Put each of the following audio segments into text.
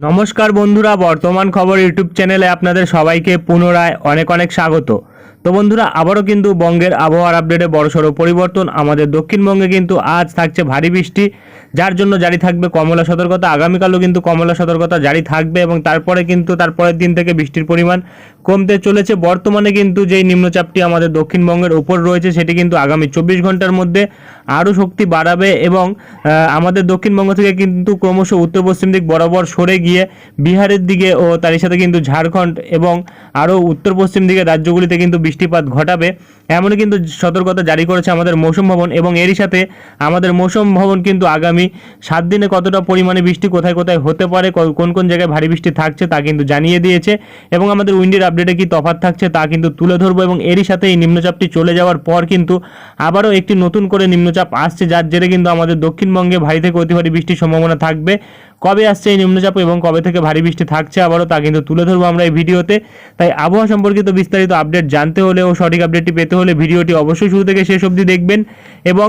নমস্কার বন্ধুরা, বর্তমান খবর ইউটিউব চ্যানেলে আপনাদের সবাইকে পুনরায় অনেক অনেক স্বাগত। তো বন্ধুরা, আবারও কিন্তু বঙ্গের আবহাওয়ার আপডেটে বড়সড় পরিবর্তন আমাদের দক্ষিণবঙ্গে কিন্তু আজ থাকছে ভারী বৃষ্টি, যার জন্য জারি থাকবে কমলা সতর্কতা। আগামীকালও কিন্তু কমলা সতর্কতা জারি থাকবে এবং তারপরে কিন্তু তারপরের দিন থেকে বৃষ্টির পরিমাণ কমতে চলেছে। বর্তমানে কিন্তু যেই নিম্নচাপটি আমাদের দক্ষিণবঙ্গের ওপর রয়েছে, সেটি কিন্তু আগামী চব্বিশ ঘণ্টার মধ্যে আরও শক্তি বাড়াবে এবং আমাদের দক্ষিণবঙ্গ থেকে কিন্তু ক্রমশ উত্তর পশ্চিম দিক বরাবর সরে গিয়ে বিহারের দিকে ও তারই সাথে কিন্তু ঝাড়খণ্ড এবং আরও উত্তর পশ্চিম দিকে রাজ্যগুলিতে কিন্তু বৃষ্টিপাত ঘটাবে। এমনই কিন্তু সতর্কতা জারি করেছে আমাদের মৌসুম ভবন এবং এরই সাথে আমাদের মৌসুম ভবন কিন্তু আগামী সাত দিনে কতটা পরিমাণে বৃষ্টি কোথায় কোথায় হতে পারে কোন কোন জায়গায় ভারী বৃষ্টি থাকছে তা কিন্তু জানিয়ে দিয়েছে এবং আমাদের উইন্ডের আপডেটে কি তফাৎ থাকছে তা কিন্তু তুলে ধরবো এবং এরই সাথে এই নিম্নচাপটি চলে যাওয়ার পর কিন্তু আবারও একটি নতুন করে নিম্নচাপ আসছে, যার জেরে কিন্তু আমাদের দক্ষিণবঙ্গে ভারী থেকে অতি ভারী বৃষ্টির সম্ভাবনা থাকবে। কবে আসছে এই নিম্নচাপ এবং কবে থেকে ভারী বৃষ্টি থাকছে আবারও তা কিন্তু তুলে ধরবো আমরা এই ভিডিওতে। তাই আবহাওয়া সম্পর্কিত বিস্তারিত আপডেট জানতে হলে ও সঠিক আপডেটটি পেতে হলে ভিডিওটি অবশ্যই শুরু থেকে শেষ অবধি দেখবেন এবং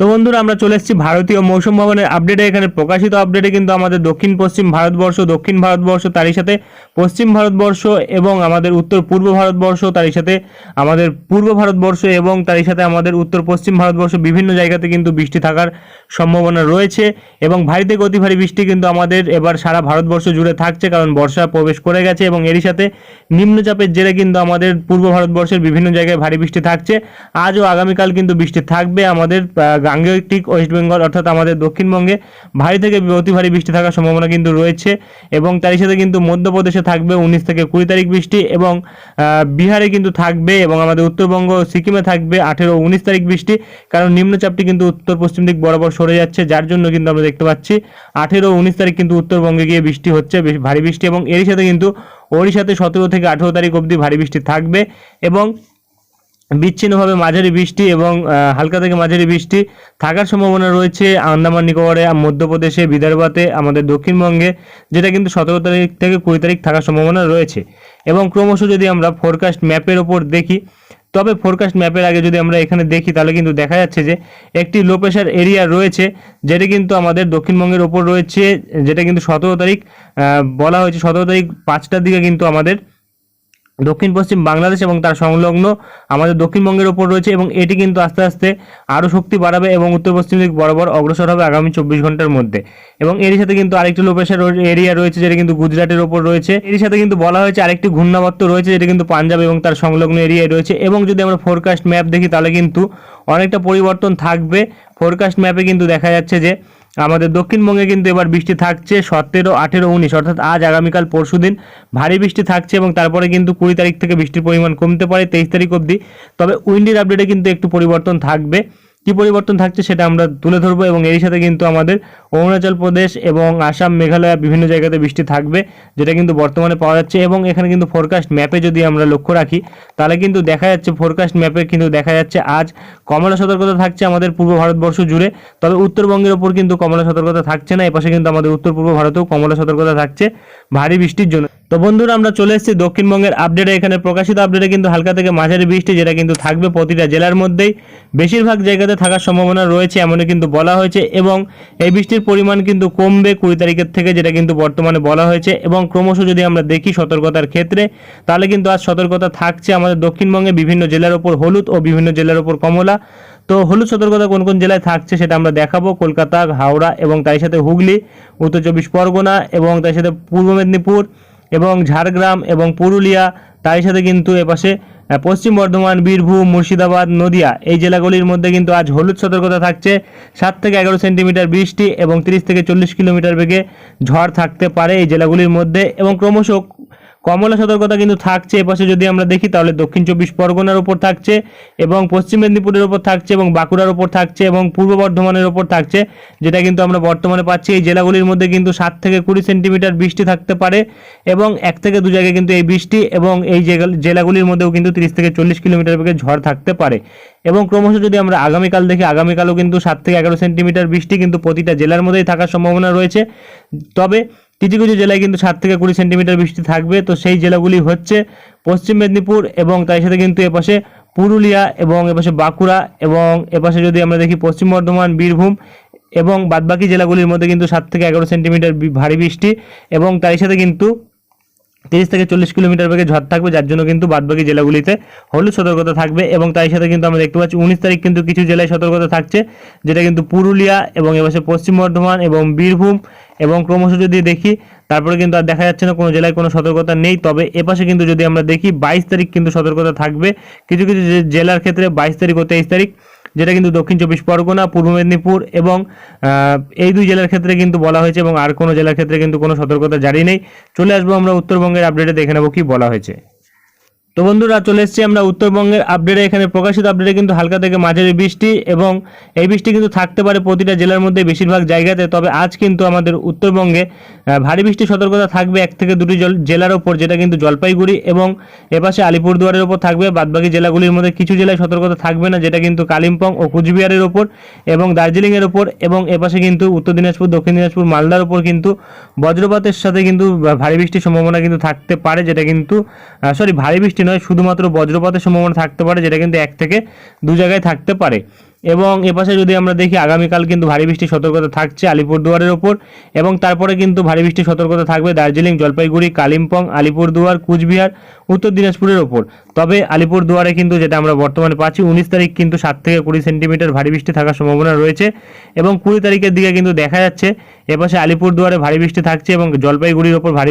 তো বন্ধুরা, আমরা চলে এসেছি ভারতীয় মৌসুম ভবনের আপডেটে এখানে প্রকাশিত আপডেটে কিন্তু আমাদের দক্ষিণ, পশ্চিম ভারতবর্ষ, দক্ষিণ ভারতবর্ষ তারই সাথে পশ্চিম ভারতবর্ষ এবং আমাদের উত্তর, পূর্ব ভারতবর্ষ তারই সাথে আমাদের পূর্ব ভারতবর্ষ এবং তারই সাথে আমাদের উত্তর, পশ্চিম ভারতবর্ষ বিভিন্ন জায়গাতে কিন্তু বৃষ্টি থাকার সম্ভাবনা রয়েছে এবং ভারী থেকে অতি ভারী বৃষ্টি কিন্তু আমাদের এবার সারা ভারতবর্ষ জুড়ে থাকছে কারণ বর্ষা প্রবেশ করে গেছে এবং এরই সাথে নিম্নচাপের জেরে কিন্তু আমাদের পূর্ব ভারতবর্ষের বিভিন্ন জায়গায় ভারী বৃষ্টি থাকছে। আজও আগামীকাল কিন্তু বৃষ্টি থাকবে আমাদের আহ, গাঙ্গেয়িক ওয়েস্ট বেঙ্গল অর্থাৎ আমাদের দক্ষিণবঙ্গে ভারী থেকে অতি ভারী বৃষ্টি থাকার সম্ভাবনা কিন্তু রয়েছে এবং তারই সাথে কিন্তু মধ্যপ্রদেশে থাকবে উনিশ থেকে কুড়ি তারিখ বৃষ্টি এবং বিহারে কিন্তু থাকবে এবং আমাদের উত্তরবঙ্গ সিকিমে থাকবে আঠেরো উনিশ তারিখ বৃষ্টি। কারণ নিম্নচাপটি কিন্তু উত্তর পশ্চিম দিক বরাবর সরে যাচ্ছে যার জন্য কিন্তু আমরা দেখতে পাচ্ছি আঠেরো উনিশ তারিখ কিন্তু উত্তরবঙ্গে গিয়ে বৃষ্টি হচ্ছে বেশ ভারী বৃষ্টি এবং এরই সাথে কিন্তু ওড়িশাতে সতেরো থেকে আঠেরো তারিখ অবধি ভারী বৃষ্টি থাকবে এবং বিচ্ছিন্নভাবে মাঝারি বৃষ্টি এবং হালকা থেকে মাঝারি বৃষ্টি থাকার সম্ভাবনা রয়েছে আন্দামান, নিকোবরে মধ্যপ্রদেশে, বিদর্ভাতে, আমাদের দক্ষিণবঙ্গে, যেটা কিন্তু সতেরো তারিখ থেকে কুড়ি তারিখ থাকার সম্ভাবনা রয়েছে। এবং ক্রমশ যদি আমরা ফোরকাস্ট ম্যাপের ওপর দেখি, তবে ফোরকাস্ট ম্যাপের আগে যদি আমরা এখানে দেখি, তাহলে কিন্তু দেখা যাচ্ছে যে একটি লো প্রেশার এরিয়া রয়েছে, যেটা কিন্তু আমাদের দক্ষিণবঙ্গের ওপর রয়েছে, যেটা কিন্তু সতেরো তারিখ বলা হয়েছে সতেরো তারিখ পাঁচটার দিকে কিন্তু আমাদের দক্ষিণ, পশ্চিম বাংলাদেশ এবং তার সংলগ্ন আমাদের দক্ষিণবঙ্গের ওপর রয়েছে এবং এটি কিন্তু আস্তে আস্তে আরও শক্তি বাড়াবে এবং উত্তর পশ্চিম দিক বরাবর অগ্রসর হবে আগামী চব্বিশ ঘণ্টার মধ্যে। এবং এর সাথে কিন্তু আরেকটি লো প্রেশার এরিয়া রয়েছে যেটা কিন্তু গুজরাটের ওপর রয়েছে। এর সাথে কিন্তু বলা হয়েছে আরেকটি ঘূর্ণাবর্ত রয়েছে যেটা কিন্তু পাঞ্জাব এবং তার সংলগ্ন এরিয়ায় রয়েছে। এবং যদি আমরা ফোরকাস্ট ম্যাপ দেখি তাহলে কিন্তু অনেকটা পরিবর্তন থাকবে। ফোরকাস্ট ম্যাপে কিন্তু দেখা যাচ্ছে যে আমাদের দক্ষিণবঙ্গে কিন্তু এবার বৃষ্টি থাকছে সতেরো, আঠেরো, উনিশ, অর্থাৎ আজ আগামীকাল পরশু দিন ভারী বৃষ্টি থাকছে এবং তারপরে কিন্তু কুড়ি তারিখ থেকে বৃষ্টির পরিমাণ কমতে পারে তেইশ তারিখ অবধি। তবে উইন্ডির আপডেটে কিন্তু একটু পরিবর্তন থাকবে। কি পরিবর্তন থাকছে সেটা আমরা তুলে ধরবো এবং এর সাথে কিন্তু আমাদের অরুণাচল প্রদেশ এবং আসাম, মেঘালয় বিভিন্ন জায়গাতে বৃষ্টি থাকবে, যেটা কিন্তু বর্তমানে পাওয়া যাচ্ছে এবং এখানে কিন্তু ফোরকাস্ট ম্যাপে যদি আমরা লক্ষ্য রাখি, তাহলে কিন্তু দেখা যাচ্ছে ফোরকাস্ট ম্যাপে কিন্তু দেখা যাচ্ছে আজ কমলা সতর্কতা থাকছে আমাদের পূর্ব ভারতবর্ষ জুড়ে, তবে উত্তরবঙ্গের ওপর কিন্তু কমলা সতর্কতা থাকছে না, এপাশে কিন্তু আমাদের উত্তর পূর্ব ভারতেও কমলা সতর্কতা থাকছে, ভারী বৃষ্টির জন্য। তো বন্ধুরা, আমরা চলে এসেছি দক্ষিণবঙ্গের আপডেটে এখানে প্রকাশিত আপডেটে কিন্তু হালকা থেকে মাঝারি বৃষ্টি, যেটা কিন্তু থাকবে প্রতিটা জেলার মধ্যেই। বেশিরভাগ জায়গাতে থাকার সম্ভাবনা রয়েছে, এমনই কিন্তু বলা হয়েছে। এবং এই বৃষ্টির পরিমাণ কিন্তু কমবে কুড়ি তারিখের থেকে, যেটা কিন্তু বর্তমানে বলা হয়েছে। এবং ক্রমশ যদি আমরা দেখি সতর্কতার ক্ষেত্রে, তাহলে কিন্তু আজ সতর্কতা থাকছে আমাদের দক্ষিণবঙ্গে বিভিন্ন জেলার ওপর, হলুদ ও বিভিন্ন জেলার ওপর কমলা। তো হলুদ সতর্কতা কোন কোন জেলায় থাকছে সেটা আমরা দেখাবো। কলকাতা, হাওড়া এবং তার সাথে হুগলি, উত্তর চব্বিশ পরগনা এবং তার সাথে পূর্ব মেদিনীপুর। এবং ঝাড়গ্রাম এবং পুরুলিয়া তারই সাথে কিন্তু এপাশে পশ্চিম বর্ধমান, বীরভূম, মুর্শিদাবাদ, নদিয়া, এই জেলাগুলির মধ্যে কিন্তু আজ হলুদ সতর্কতা থাকছে। সাত থেকে এগারো সেন্টিমিটার বৃষ্টি এবং তিরিশ থেকে চল্লিশ কিলোমিটার বেগে ঝড় থাকতে পারে এই জেলাগুলির মধ্যে এবং ক্রমশ কমলা সতর্কতা কিন্তু থাকছে এপাশে যদি আমরা দেখি, তাহলে দক্ষিণ চব্বিশ পরগনার উপর থাকছে এবং পশ্চিম মেদিনীপুরের উপর থাকছে এবং বাঁকুড়ার উপর থাকছে এবং পূর্ব বর্ধমানের উপর থাকছে, যেটা কিন্তু আমরা বর্তমানে পাচ্ছি। এই জেলাগুলির মধ্যে কিন্তু সাত থেকে কুড়ি সেন্টিমিটার বৃষ্টি থাকতে পারে এবং এক থেকে দু জায়গায় কিন্তু এই বৃষ্টি এবং এই জেলা- জেলাগুলির মধ্যেও কিন্তু তিরিশ থেকে চল্লিশ কিলোমিটার বেগে ঝড় থাকতে পারে। এবং ক্রমশ যদি আমরা আগামীকাল দেখি, আগামীকালও কিন্তু সাত থেকে এগারো সেন্টিমিটার বৃষ্টি কিন্তু প্রতিটা জেলার মধ্যেই থাকার সম্ভাবনা রয়েছে। তবে কিছু কিছু জেলায় কিন্তু সাত থেকে কুড়ি সেন্টিমিটার বৃষ্টি থাকবে। তো সেই জেলাগুলি হচ্ছে পশ্চিম মেদিনীপুর এবং তার সাথে কিন্তু এপাশে পুরুলিয়া এবং এপাশে বাঁকুড়া এবং এপাশে যদি আমরা দেখি পশ্চিম বর্ধমান, বীরভূম এবং বাদবাকি জেলাগুলির মধ্যে কিন্তু সাত থেকে এগারো সেন্টিমিটার ভারী বৃষ্টি এবং তার সাথে কিন্তু তিরিশ থেকে চল্লিশ কিলোমিটার বেগে ঝড় থাকবে, যার জন্য কিন্তু বাদবাকি জেলাগুলিতে হলুদ সতর্কতা থাকবে এবং তাই সাথে কিন্তু আমরা দেখতে পাচ্ছি উনিশ তারিখ কিন্তু কিছু জেলায় সতর্কতা থাকছে, যেটা কিন্তু পুরুলিয়া এবং এপাশে পশ্চিম বর্ধমান এবং বীরভূম এবং ক্রমশ যদি দেখি, তারপরে কিন্তু আর দেখা যাচ্ছে না, কোনো জেলায় কোনো সতর্কতা নেই। তবে এপাশে কিন্তু যদি আমরা দেখি, বাইশ তারিখ কিন্তু সতর্কতা থাকবে। কিছু কিছু জেলার ক্ষেত্রে বাইশ তারিখ ও তেইশ তারিখ যেটা কিন্তু দক্ষিণ চব্বিশ পরগনা, পূর্ব মেদিনীপুর এবং এই দুই জেলার ক্ষেত্রে কিন্তু বলা হয়েছে এবং আর কোনো জেলার ক্ষেত্রে কিন্তু কোনো সতর্কতা জারি নেই। চলে আসব আমরা উত্তরবঙ্গের আপডেটে দেখে নেব কি বলা হয়েছে। তো বন্ধুরা চলে এসেছি আমরা উত্তরবঙ্গের আপডেটে এখানে প্রকাশিত আপডেটে কিন্তু হালকা থেকে মাঝারি বৃষ্টি এবং এই বৃষ্টি কিন্তু থাকতে পারে প্রতিটা জেলার মধ্যে বেশিরভাগ জায়গাতে। তবে আজ কিন্তু আমাদের উত্তরবঙ্গে ভারী বৃষ্টির সতর্কতা থাকবে এক থেকে দুটি জল জেলার ওপর, যেটা কিন্তু জলপাইগুড়ি এবং এপাশে আলিপুরদুয়ারের ওপর থাকবে। বাদবাকি জেলাগুলির মধ্যে কিছু জেলায় সতর্কতা থাকবে না, যেটা কিন্তু কালিম্পং ও কুচবিহারের ওপর এবং দার্জিলিংয়ের ওপর এবং এপাশে কিন্তু উত্তর দিনাজপুর, দক্ষিণ দিনাজপুর, মালদার ওপর কিন্তু বজ্রপাতের সাথে কিন্তু ভারী বৃষ্টির সম্ভাবনা কিন্তু থাকতে পারে, যেটা কিন্তু সরি ভারী বৃষ্টি নয়, শুধুমাত্র বজ্রপাতের সম্ভাবনা থাকতে পারে, যেটা কিন্তু এক থেকে দু জায়গায় থাকতে পারে। এবং এপাশে যদি আমরা দেখি, আগামীকাল কিন্তু ভারী বৃষ্টির সতর্কতা থাকছে আলিপুরদুয়ারের ওপর, এবং তারপরে কিন্তু ভারী বৃষ্টির সতর্কতা থাকবে দার্জিলিং, জলপাইগুড়ি, কালিম্পং, আলিপুরদুয়ার, কুচবিহার, উত্তর দিনাজপুরের ওপর। তবে আলিপুরদুয়ারে কিন্তু যেটা আমরা বর্তমানে পাচ্ছি, উনিশ তারিখ কিন্তু সাত থেকে কুড়ি সেন্টিমিটার ভারী বৃষ্টি থাকার সম্ভাবনা রয়েছে, এবং কুড়ি তারিখের দিকে কিন্তু দেখা যাচ্ছে, এপাশে আলিপুরদুয়ারে ভারী বৃষ্টি থাকছে, এবং জলপাইগুড়ির ওপর ভারী